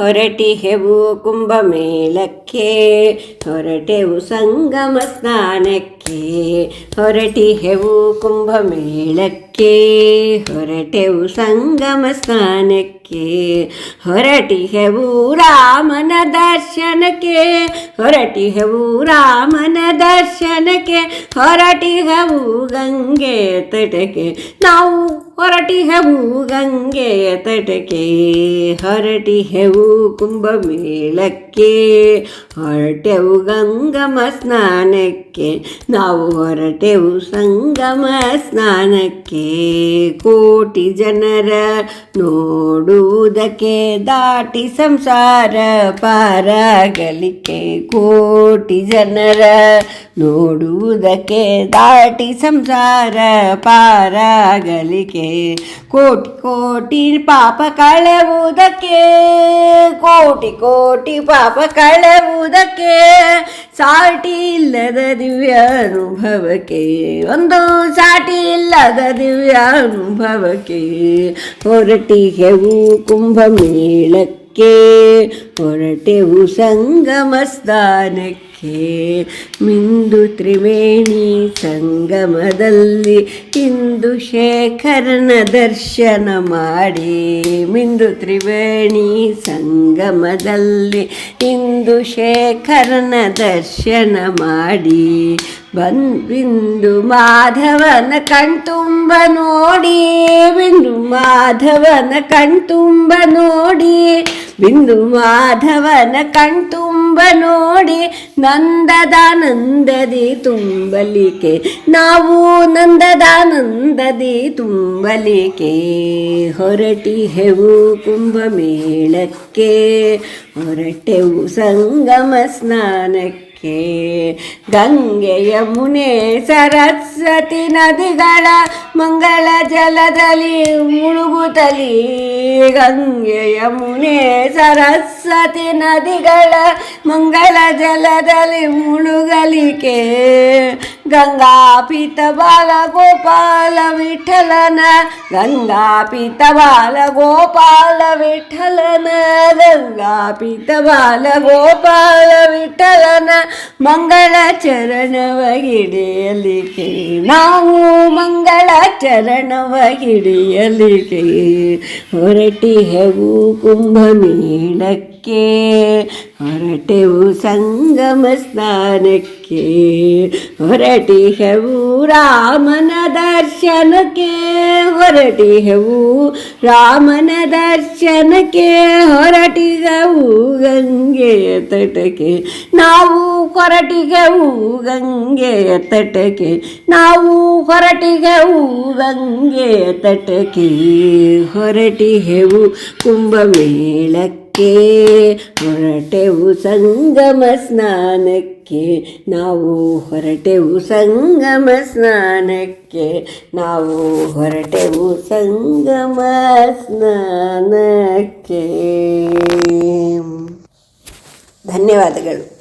ಹೊರಟಿಹೆವು ಕುಂಭಮೇಳಕ್ಕೆ, ಹೊರಟೆವು ಸಂಗಮ ಸ್ನಾನಕ್ಕೆ ಹೊರಟಿಹೆವು ಕುಂಭಮೇಳಕ್ಕೆ, ಹೊರಟೆವು ಸಂಗಮ ಸ್ನಾನಕ್ಕೆ ಹೊರಟಿಹೆವು ರಾಮನ ದರ್ಶನಕ್ಕೆ, ಹೊರಟಿಹೆವು ರಾಮನ ದರ್ಶನಕ್ಕೆ, ಹೊರಟಿಹೆವು ಗಂಗೆ ತಟಕ್ಕೆ. ನಾವು ಹೊರಟಿಹೆವು ಗಂಗೆಯ ತಟಕೆ ಹೊರಟಿ ಹೆವು ಕುಂಭಮೇಳಕ್ಕೆ. ಹೊರಟೆವು ಗಂಗಮ ಸ್ನಾನಕ್ಕೆ, ನಾವು ಹೊರಟೆವು ಸಂಗಮ ಸ್ನಾನಕ್ಕೆ. ಕೋಟಿ ಜನರ ನೋಡುವುದಕ್ಕೆ ದಾಟಿ ಸಂಸಾರ ಪಾರಾಗಲಿಕ್ಕೆ. ಕೋಟಿ ಜನರ ನೋಡುವುದಕ್ಕೆ ದಾಟಿ ಸಂಸಾರ ಪಾರಾಗಲಿಕ್ಕೆ. ಕೋಟಿ ಕೋಟಿ ಪಾಪ ಕಳೆಯುವುದಕ್ಕೆ ಕೋಟಿ ಕೋಟಿ ಪಾಪ ಕಳೆಯುವುದಕ್ಕೆ ಸಾಟಿ ಇಲ್ಲದ ದಿವ್ಯ ಅನುಭವಕ್ಕೆ ಒಂದು ಸಾಟಿ ಇಲ್ಲದ ದಿವ್ಯ ಅನುಭವಕ್ಕೆ ಹೊರಟಿಗೆವು ಕುಂಭಮೇಳಕ್ಕೆ ಹೊರಟೆವು ಸಂಗಮ ಸ್ಥಾನಕ್ಕೆ ಮಿಂದು ತ್ರಿವೇಣಿ ಸಂಗಮದಲ್ಲಿ ಇಂದು ಶೇಖರನ ದರ್ಶನ ಮಾಡಿ. ಮಿಂದು ತ್ರಿವೇಣಿ ಸಂಗಮದಲ್ಲಿ ಇಂದು ಶೇಖರನ ದರ್ಶನ ಮಾಡಿ. ಬಂದು ಮಾಧವನ ಕಣ್ತುಂಬ ನೋಡಿ, ಬಿಂದು ಮಾಧವನ ಕಣ್ತುಂಬ ನೋಡಿ, ಬಿಂದು ಮಾಧವನ ಕಣ್ತುಂಬ ನೋಡಿ, ನಂದದಾನಂದದಿ ತುಂಬಲಿಕೆ, ನಾವು ನಂದದಾನಂದದಿ ತುಂಬಲಿಕೆ ಹೊರಟಿಹೆವು ಕುಂಭಮೇಳಕ್ಕೆ ಹೊರಟೆವು ಸಂಗಮ ಸ್ನಾನಕ್ಕೆ. ಗಂಗೆ ಯಮುನೆ ಸರಸ್ವತಿ ನದಿಗಳ ಮಂಗಳ ಜಲದಲ್ಲಿ ಮುಳುಗುತ್ತಲಿ ಗಂಗೆ ಯಮುನೆ ಸರಸ್ವತಿ ನದಿಗಳ ಮಂಗಳ ಜಲದಲ್ಲಿ ಮುಳುಗಲಿಕೆ ಗಂಗಾಪಿತ ಬಾಲ ಗೋಪಾಲ ವಿಠಲನ ಗಂಗಾಪಿತ ಬಾಲ ಗೋಪಾಲ ವಿಠಲನ ಗಂಗಾಪಿತ ಬಾಲ ಗೋಪಾಲ ವಿಠಲನ ಮಂಗಳ ಚರಣವ ಹಿಡಿಯಲಿಕ್ಕೆ ನಾವು ಮಂಗಳ ಚರಣವ ಹಿಡಿಯಲಿಕ್ಕೆ ಹೊರಟಿಹೆವು ಕುಂಭಮೇಳಕ್ಕೆ ಹೊರಟೆವು ಸಂಗಮ ಸ್ನಾನಕ್ಕೆ ಹೊರಟಿಹೆವು ರಾಮನ ದರ್ಶನಕ್ಕೆ, ಹೊರಟಿಹೆವು ರಾಮನ ದರ್ಶನಕ್ಕೆ ಹೊರಟಿಗೆವು ಗಂಗೆಯ ತಟಕ್ಕೆ. ನಾವು ಹೊರಟಿಗೆವು ಗಂಗೆಯ ತಟಕ್ಕೆ, ನಾವು ಹೊರಟಿಗೆವು ಗಂಗೆಯ ತಟಕ್ಕೆ. ಹೊರಟಿಹೆವು ಕುಂಭಮೇಳಕ್ಕೆ ಹೊರಟೆವು ಸಂಗಮ ಸ್ನಾನಕ್ಕೆ. ನಾವು ಹೊರಟೆವು ಸಂಗಮ ಸ್ನಾನಕ್ಕೆ ನಾವು ಹೊರಟೆವು ಸಂಗಮ ಸ್ನಾನಕ್ಕೆ. ಧನ್ಯವಾದಗಳು.